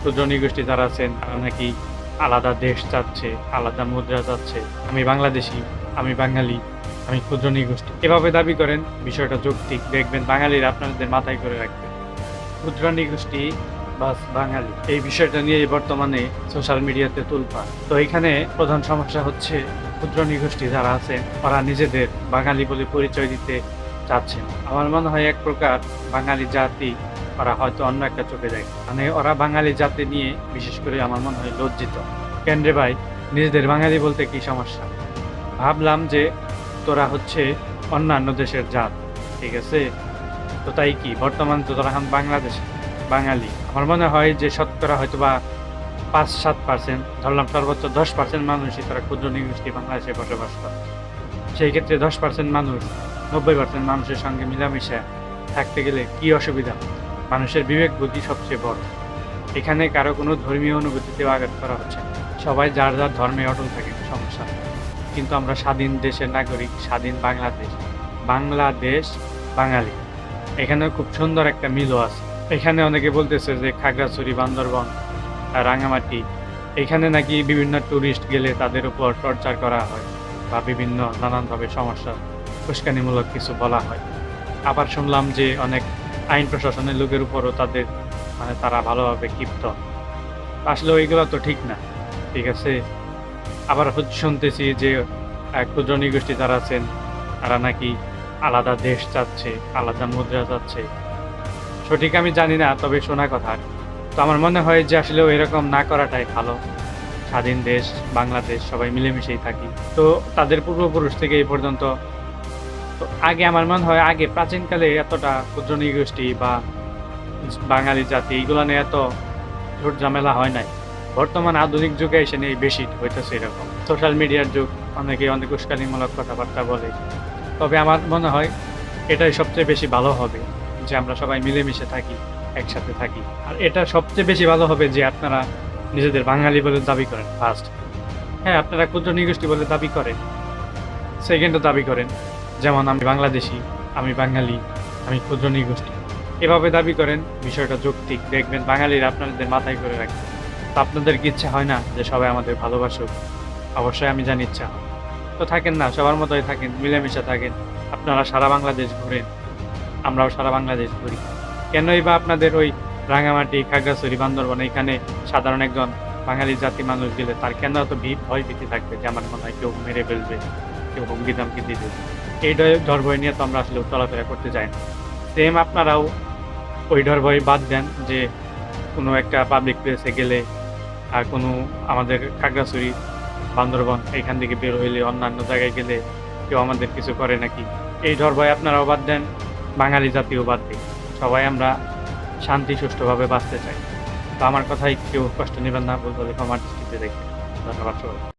ক্ষুদ্র নিগোষ্ঠী যারা আছেন, তারা নাকি আলাদা দেশ চাচ্ছে, আলাদা মুদ্রা চাচ্ছে। আমি বাংলাদেশি, আমি বাঙালি, আমি ক্ষুদ্র নিগোষ্ঠী। এভাবে দাবি করেন, বিষয়টা যৌক্তিক। দেখবেন বাঙালিরা আপনাদের মাথায় করে রাখবে। ক্ষুদ্র নিগোষ্ঠী বাস বাঙালি, এই বিষয়টা নিয়ে বর্তমানে সোশ্যাল মিডিয়াতে তুলপা তো এখানে প্রধান সমস্যা হচ্ছে ক্ষুদ্র নিগোষ্ঠী যারা আছেন, ওরা নিজেদের বাঙালি বলে পরিচয় দিতে চাচ্ছেন। আমার মনে হয় এক প্রকার বাঙালি জাতি ওরা হয়তো অন্য একটা চোখে দেখে। মানে ওরা বাঙালি জাতি নিয়ে, বিশেষ করে আমার মনে হয় লজ্জিত। কেন রে ভাই? নিজেদের বাঙালি বলতে কি সমস্যা? ভাবলাম যে তোরা হচ্ছে অন্যান্য দেশের জাত, ঠিক আছে? তো তাই কি? বর্তমান তো তোরা এখন বাংলাদেশে, বাঙালি। আমার মনে হয় যে শতকরা হয়তো বা পাঁচ সাত পার্সেন্ট ধরলাম সর্বোচ্চ দশ পার্সেন্ট মানুষই তারা ক্ষুদ্র নিগোষ্ঠী বাংলাদেশে বসবাস করে। সেই ক্ষেত্রে দশ পার্সেন্ট মানুষ, নব্বই পার্সেন্ট মানুষের সঙ্গে মিলামিশা থাকতে গেলে কি অসুবিধা? মানুষের বিবেক বুদ্ধি সবচেয়ে বড়। এখানে কারও কোনো ধর্মীয় অনুভূতিতেও আঘাত করা হচ্ছে সবাই যার যার ধর্মে অটল থাকে, সমস্যা কিন্তু আমরা স্বাধীন দেশের নাগরিক, স্বাধীন বাংলাদেশ বাংলাদেশ বাঙালি। এখানে খুব সুন্দর একটা মিলও আছে। এখানে অনেকে বলতেছে যে খাগড়াছড়ি, বান্দরবন, রাঙামাটি, এখানে নাকি বিভিন্ন ট্যুরিস্ট গেলে তাদের উপর টর্চার করা হয় বা বিভিন্ন নানানভাবে সমস্যা, উস্কানিমূলক কিছু বলা হয়। আবার শুনলাম যে অনেক আইন প্রশাসনের লোকের উপরও তাদের মানে তারা ভালোভাবে ক্ষিপ্ত। আসলে ওইগুলো তো ঠিক না, ঠিক আছে? আবার হচ্ছে শুনতেছি যে ক্ষুদ্র নিগোষ্ঠী যারা আছেন, তারা নাকি আলাদা দেশ চাচ্ছে, আলাদা মুদ্রা চাচ্ছে। সঠিক আমি জানি না, তবে শোনা কথা। তো আমার মনে হয় যে আসলে এরকম না করাটাই ভালো। স্বাধীন দেশ, বাংলাদেশ, সবাই মিলেমিশেই থাকি। তো তাদের পূর্বপুরুষ থেকে এই পর্যন্ত আগে আমার মনে হয় আগে প্রাচীনকালে এতটা ক্ষুদ্র নিগোষ্ঠী বা বাঙালি জাতি এইগুলো নিয়ে এত ঝুট ঝামেলা হয় নাই। বর্তমান আধুনিক যুগে এসে নিয়ে বেশি হইতেছে এরকম। সোশ্যাল মিডিয়ার যুগ, অনেকে অনেক উস্কানিমূলক কথাবার্তা বলে। তবে আমার মনে হয় এটাই সবচেয়ে বেশি ভালো হবে যে আমরা সবাই মিলেমিশে থাকি, একসাথে থাকি। আর এটা সবচেয়ে বেশি ভালো হবে যে আপনারা নিজেদের বাঙালি বলে দাবি করেন ফার্স্ট হ্যাঁ আপনারা ক্ষুদ্র নিগোষ্ঠী বলে দাবি করেন সেকেন্ডও দাবি করেন। যেমন আমি বাংলাদেশি, আমি বাঙালি, আমি ক্ষুদ্র নিগোষ্ঠী। এভাবে দাবি করেন, বিষয়টা যৌক্তিক। দেখবেন বাঙালিরা আপনাদের মাথায় করে রাখবে তো আপনাদের কি ইচ্ছা হয় না যে সবাই আমাদের ভালোবাসুক? অবশ্যই আমি জানি ইচ্ছা তো থাকেন না, সবার মতোই থাকেন, মিলেমিশে থাকেন। আপনারা সারা বাংলাদেশ ঘুরেন, আমরাও সারা বাংলাদেশ ঘুরি। কেনই বা আপনাদের ওই রাঙামাটি, খাগড়াছড়ি, বান্দরবন, এখানে সাধারণ একজন বাঙালি জাতি মানুষ গেলে তার কেন এত ভয় ভীতি থাকবে যে আমার মনে হয় কেউ মেরে ফেলবে, কেউ হুমকি দামকি দিবে? এই ডর ভয় নিয়ে তো আমরা আসলে চলাফেরা করতে যাই না। সেম আপনারাও ওই ডর বাদ দেন যে কোনো একটা পাবলিক প্লেসে গেলে আর কোনো আমাদের খাগড়াছড়ি, বান্দরবন এখান থেকে বের হইলে অন্যান্য জায়গায় গেলে কেউ আমাদের কিছু করে নাকি? এই ডর আপনারাও বাদ দেন, বাঙালি জাতিও বাদ দিই সবাই আমরা শান্তি, সুষ্ঠুভাবে বাঁচতে চাই। তো আমার কথাই কেউ কষ্ট নেবেন না বলতে ক্ষমার দৃষ্টিতে দেখে ধন্যবাদ সবাই